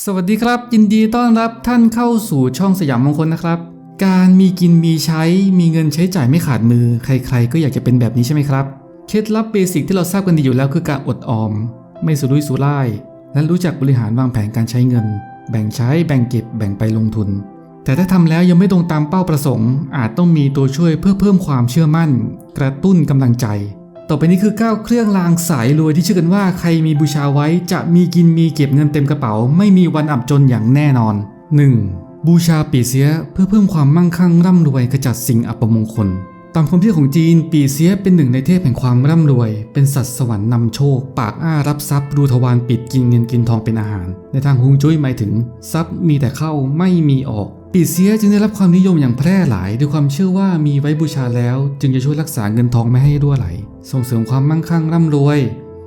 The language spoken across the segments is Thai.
สวัสดีครับ ยินดีต้อนรับท่านเข้าสู่ช่องสยามมงคลนะครับ การมีกินมีใช้มีเงินใช้จ่ายไม่ขาดมือ ใครๆ ก็อยากจะเป็นแบบนี้ใช่ไหมครับ เคล็ดลับเบสิกที่เราทราบกันดีอยู่แล้วคือการอดออม ไม่สุรุ่ยสุร่าย และรู้จักบริหารวางแผนการใช้เงิน แบ่งใช้แบ่งเก็บแบ่งไปลงทุน แต่ถ้าทำแล้วยังไม่ตรงตามเป้าประสงค์ อาจต้องมีตัวช่วยเพื่อเพิ่มความเชื่อมั่น กระตุ้นกำลังใจ ต่อไปนี้คือ 9 เครื่องรางสายรวยที่เชื่อกันว่าใครมีบูชาไว้จะมีกินมีเก็บเงินเต็มกระเป๋า ไม่มีวันอับจนอย่างแน่นอน 1. บูชาปีเสียเพื่อเพิ่มความมั่งคั่งร่ำรวยขจัดสิ่งอัปมงคล ตามความเชื่อของจีน ปีเสียเป็นหนึ่งในเทพแห่งความร่ำรวย เป็นสัตว์สวรรค์นำโชค ปากอ้ารับทรัพย์รูทวารปิดกินเงินกินทองเป็นอาหาร ในทางฮวงจุ้ยหมายถึง ทรัพย์มีแต่เข้าไม่มีออก ปีเสียจึงได้รับความนิยมอย่างแพร่หลาย ด้วยความเชื่อว่ามีไว้บูชาแล้ว จึงจะช่วยรักษาเงินทองไม่ให้รั่วไหล ส่งเสริมความมั่งคั่งร่ำรวย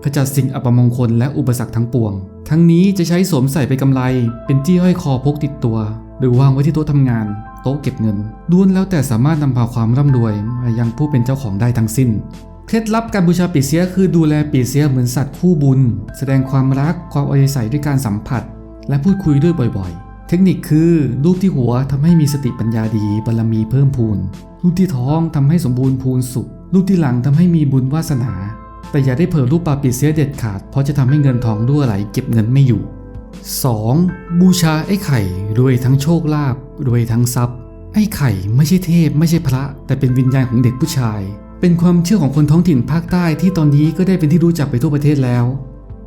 ขจัดสิ่งอัปมงคลและอุปสรรคทั้งปวง ทั้งนี้จะใช้สวมใส่ไปกำไรเป็นที่ห้อยคอพกติดตัว หรือวางไว้ที่โต๊ะทำงาน โต๊ะเก็บเงินล้วนแล้วแต่สามารถนำพาความร่ำรวยมายังผู้เป็นเจ้าของได้ทั้งสิ้นเคล็ดลับการบูชาปีเสียคือดูแลปีเสียเหมือนสัตว์คู่บุญ แสดงความรักความเอาใจใส่ด้วยการสัมผัส และพูดคุยด้วยบ่อยๆ คนิคคือรูปที่หัวทำให้มีสติปัญญาดีบารมีเพิ่มพูน รูปที่ท้องทำให้สมบูรณ์พูนสุข รูปที่หลังทำให้มีบุญวาสนา แต่อย่าได้เผลอรูปปาปีเสียเด็ดขาด เพราะจะทำให้เงินทองรั่วไหลเก็บเงินไม่อยู่ 2. บูชาไอ้ไข่รวยทั้งโชคลาภรวยทั้งทรัพย์ ไอ้ไข่ไม่ใช่เทพ ไม่ใช่พระ แต่เป็นวิญญาณของเด็กผู้ชาย เป็นความเชื่อของคนท้องถิ่นภาคใต้ที่ตอนนี้ก็ได้เป็นที่รู้จักไปทั่วประเทศแล้ว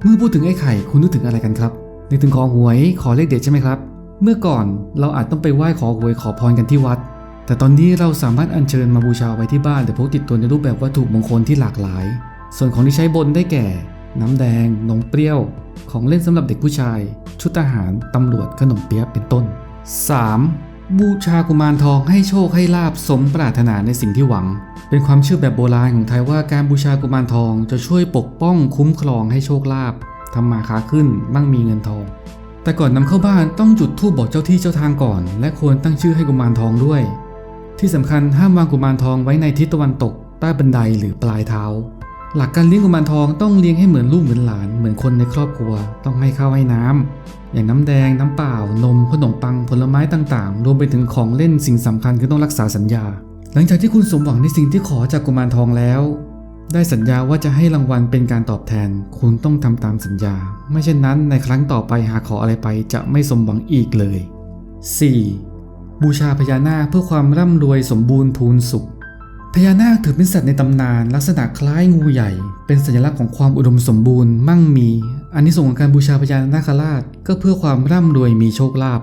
เมื่อพูดถึงไอ้ไข่คุณนึกถึงอะไรกันครับนึกถึงขอหวยขอเลขเด็ดใช่ไหมครับ เมื่อก่อนเราอาจต้องไปไหว้ขอหวยขอพรกันที่วัด แต่ตอนนี้เราสามารถอัญเชิญมาบูชาไว้ที่บ้านหรือพกติดตัวในรูปแบบวัตถุมงคลที่หลากหลาย ส่วนของที่ใช้บนได้แก่ น้ำแดง นมเปรี้ยว ของเล่นสำหรับเด็กผู้ชาย ชุดทหาร ตำรวจ ขนมเปี๊ยะเป็นต้น 3. บูชากุมารทองให้โชคให้ลาบสมปรารถนาในสิ่งที่หวัง เป็นความเชื่อแบบโบราณของไทยว่าการบูชากุมารทองจะช่วยปกป้องคุ้มครองให้โชคลาภทำมาค้าขึ้นมั่งมีเงินทอง แต่ก่อนนำเข้าบ้านต้องจุดธูปบอกเจ้าที่เจ้าทางก่อน และควรตั้งชื่อให้กุมารทองด้วย ที่สำคัญห้ามวางกุมารทองไว้ในทิศตะวันตก ใต้บันไดหรือปลายเท้า หลักการเลี้ยงกุมารทองต้องเลี้ยงให้เหมือนลูกเหมือนหลานเหมือนคนในครอบครัว ต้องให้ข้าวให้น้ำอย่างน้ำแดงน้ำเปล่า นมขนมปังผลไม้ต่างๆ รวมไปถึงของเล่นสิ่งสำคัญคือต้องรักษาสัญญา หลังจากที่คุณสมหวังในสิ่งที่ขอจากกุมารทองแล้ว ได้สัญญาว่าจะให้รางวัลเป็นการตอบแทน คุณต้องทำตามสัญญา ไม่เช่นนั้นในครั้งต่อไปหากขออะไรไปจะไม่สมหวังอีกเลย 4. บูชาพญานาคเพื่อความร่ำรวยสมบูรณ์พูนสุข พญานาคถือเป็นสัตว์ในตำนาน ลักษณะคล้ายงูใหญ่ เป็นสัญลักษณ์ของความอุดมสมบูรณ์มั่งมีอันนี้ส่งของการบูชาพญานาคราช ก็เพื่อความร่ำรวยมีโชคลาภ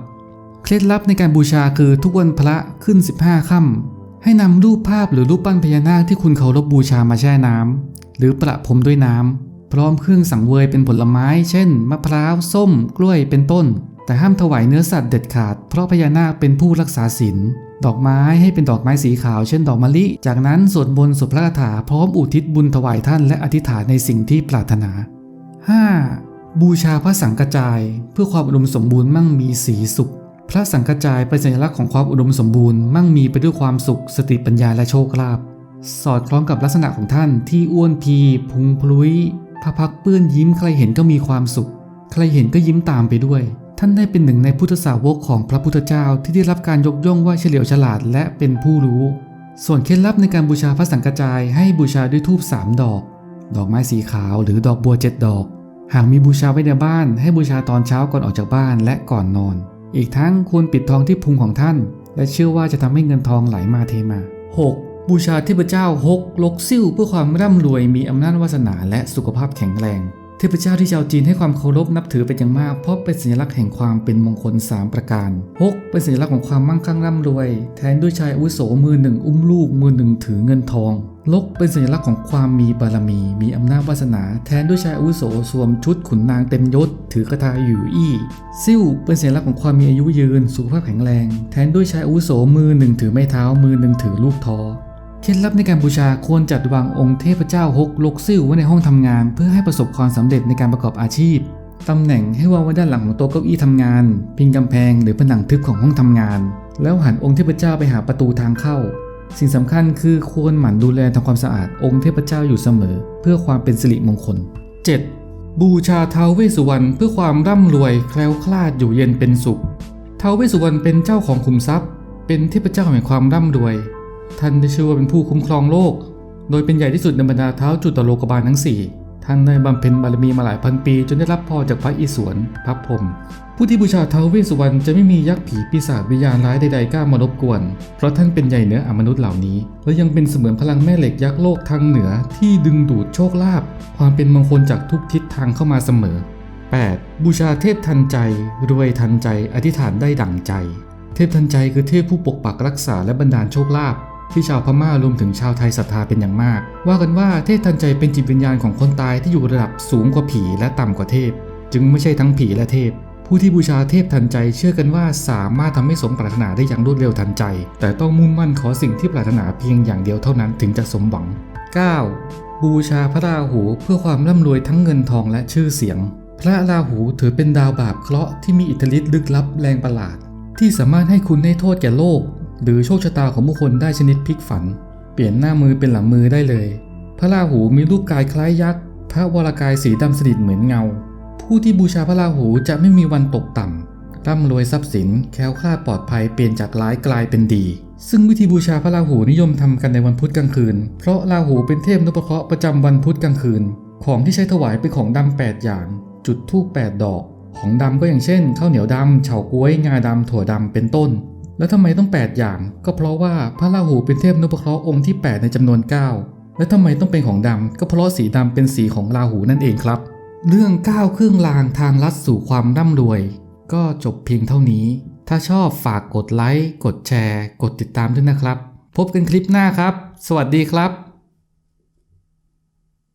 เคล็ดลับในการบูชาคือทุกวันพระขึ้น 15ค่ำ ให้นำรูปภาพหรือรูปปั้นพญานาคที่คุณเคารพบูชามาแช่น้ำหรือประพรมด้วยน้ำพร้อมเครื่องสังเวยเป็นผลไม้ เช่น มะพร้าว ส้ม กล้วยเป็นต้น แต่ห้ามถวายเนื้อสัตว์เด็ดขาด เพราะพญานาคเป็นผู้รักษาศีลดอกไม้ให้เป็นดอกไม้สีขาวเช่นดอกมะลิ จากนั้นสวดมนต์สุพระคาถาพร้อมอุทิศบุญถวายท่านและอธิษฐานในสิ่งที่ปรารถนา 5. บูชาพระสังกจาย เพื่อความอุดมสมบูรณ์มั่งมีสีสุข พระสังกจายเป็นสัญลักษณ์ของความอุดมสมบูรณ์มั่งมีไปด้วยความสุขสติปัญญาและโชคลาภสอดคล้องกับลักษณะของท่านที่อ้วนพี พุงพลุยพระพักเปื้อนยิ้มใครเห็นก็มีความสุข ใครเห็นก็ยิ้มตามไปด้วย ท่านได้เป็นหนึ่งในพุทธสาวกของพระพุทธเจ้าที่ได้รับการยกย่องว่าเฉลียวฉลาดและเป็นผู้รู้ ส่วนเคล็ดลับในการบูชาพระสังกจายให้บูชาด้วยธูปสามดอก ดอกไม้สีขาวหรือดอกบัวเจ็ดดอก หากมีบูชาไว้ในบ้าน ให้บูชาตอนเช้าก่อนออกจากบ้านและก่อนนอน อีกทั้งควรปิดทองที่พุงของท่าน และเชื่อว่าจะทำให้เงินทองไหลมาเทมา 6. บูชาเทพเจ้าฮกลกซิ่วเพื่อความร่ำรวยมีอำนาจวาสนาและสุขภาพแข็งแรง เทพเจ้าที่ชาวจีนให้ความเคารพนับถือเป็นอย่างมาก เพราะเป็นสัญลักษณ์แห่งความเป็นมงคล 3 ประการฮกเป็นสัญลักษณ์ของความมั่งคั่งร่ำรวย แทนด้วยชายอาวุโสมือหนึ่งอุ้มลูกมือหนึ่งถือเงินทองลกเป็นสัญลักษณ์ของความมีบารมี มีอำนาจวาสนา แทนด้วยชายอาวุโสสวมชุดขุนนางเต็มยศ ถือกระทาอยู่อี้ซิ่วเป็นสัญลักษณ์ของความมีอายุยืน สุขภาพแข็งแรง แทนด้วยชายอาวุโสมือหนึ่งถือไม้เท้ามือหนึ่งถือลูกท้อ เคล็ดลับในการบูชาควรจัดวางองค์เทพเจ้าฮกลกซิ่วไว้ในห้องทำงาน เพื่อให้ประสบความสำเร็จในการประกอบอาชีพตำแหน่งให้วางไว้ด้านหลังของโต๊ะเก้าอี้ทำงาน พิงกำแพงหรือผนังทึบของห้องทำงาน แล้วหันองค์เทพเจ้าไปหาประตูทางเข้า สิ่งสำคัญคือควรหมั่นดูแลทำความสะอาดองค์เทพเจ้าอยู่เสมอ เพื่อความเป็นสิริมงคล 7. บูชาเทาวเวสสุวรรณเพื่อความร่ำรวยแคล้วคลาดอยู่เย็นเป็นสุขท้าวเวสสุวรรณเป็นเจ้าของขุมทรัพย์ เป็นเทพเจ้าแห่งความร่ำรวย ท่านได้ชื่อว่าเป็นผู้คุ้มครองโลก โดยเป็นใหญ่ที่สุดในบรรดาเท้าจุตโลกบาลทั้งสี่ท่านได้บำเพ็ญบารมีมาหลายพันปี จนได้รับพรจากพระอิศวรพระพรหมผู้ที่บูชาเท้าเวสสุวรรณจะไม่มียักษ์ผีปีศาจวิญญาณร้ายใดๆกล้ามารบกวน เพราะท่านเป็นใหญ่เหนืออมนุษย์เหล่านี้ และยังเป็นเสมือนพลังแม่เหล็กยักษ์โลกทางเหนือที่ดึงดูดโชคลาภความเป็นมงคลจากทุกทิศทางเข้ามาเสมอ 8. บูชาเทพทันใจ รวยทันใจ อธิษฐานได้ดั่งใจ เทพทันใจคือเทพผู้ปกปักรักษาและบันดาลโชคลาภ ที่ชาวพม่ารวมถึงชาวไทยศรัทธาเป็นอย่างมาก ว่ากันว่าเทพทันใจเป็นจิตวิญญาณของคนตายที่อยู่ระดับสูงกว่าผีและต่ำกว่าเทพ จึงไม่ใช่ทั้งผีและเทพ ผู้ที่บูชาเทพทันใจเชื่อกันว่าสามารถทำให้สมปรารถนาได้อย่างรวดเร็วทันใจ แต่ต้องมุ่งมั่นขอสิ่งที่ปรารถนาเพียงอย่างเดียวเท่านั้นถึงจะสมหวัง 9. บูชาพระราหูเพื่อความร่ำรวยทั้งเงินทองและชื่อเสียง พระราหูถือเป็นดาวบาปเคราะห์ที่มีอิทธิฤทธิ์ลึกลับแรงประหลาด ที่สามารถให้คุณให้โทษแก่โลก หรือโชคชะตาของบุคคลได้ชนิดพลิกฝัน เปลี่ยนหน้ามือเป็นหลังมือได้เลย พระราหูมีรูปกายคล้ายยักษ์ พระวรากายสีดำสนิทเหมือนเงา ผู้ที่บูชาพระราหูจะไม่มีวันตกต่ำร่ำรวยทรัพย์สินแคล้วคลาดปลอดภัยเปลี่ยนจากร้ายกลายเป็นดี ซึ่งวิธีบูชาพระราหูนิยมทำกันในวันพุธกลางคืน เพราะราหูเป็นเทพนพเคราะห์ประจำวันพุธกลางคืน ของที่ใช้ถวายเป็นของดำแปดอย่าง จุดธูปแปดดอก ของดำก็อย่างเช่นข้าวเหนียวดำเฉาก๊วยงาดำถั่วดำเป็นต้น แล้วทำไมต้อง 8 อย่าง ก็เพราะว่าพระราหูเป็นเทพนุพเคราะห์องค์ที่ 8 ในจำนวน 9 และทำไมต้องเป็นของดำก็เพราะสีดำเป็นสีของราหูนั่นเองครับ เรื่องก้าเครื่องรางทางลัดสู่ความร่ำรวย ก็จบเพียงเท่านี้ ถ้าชอบฝากกดไลค์ กดแชร์ กดติดตามด้วยนะครับ พบกันคลิปหน้าครับ สวัสดีครับ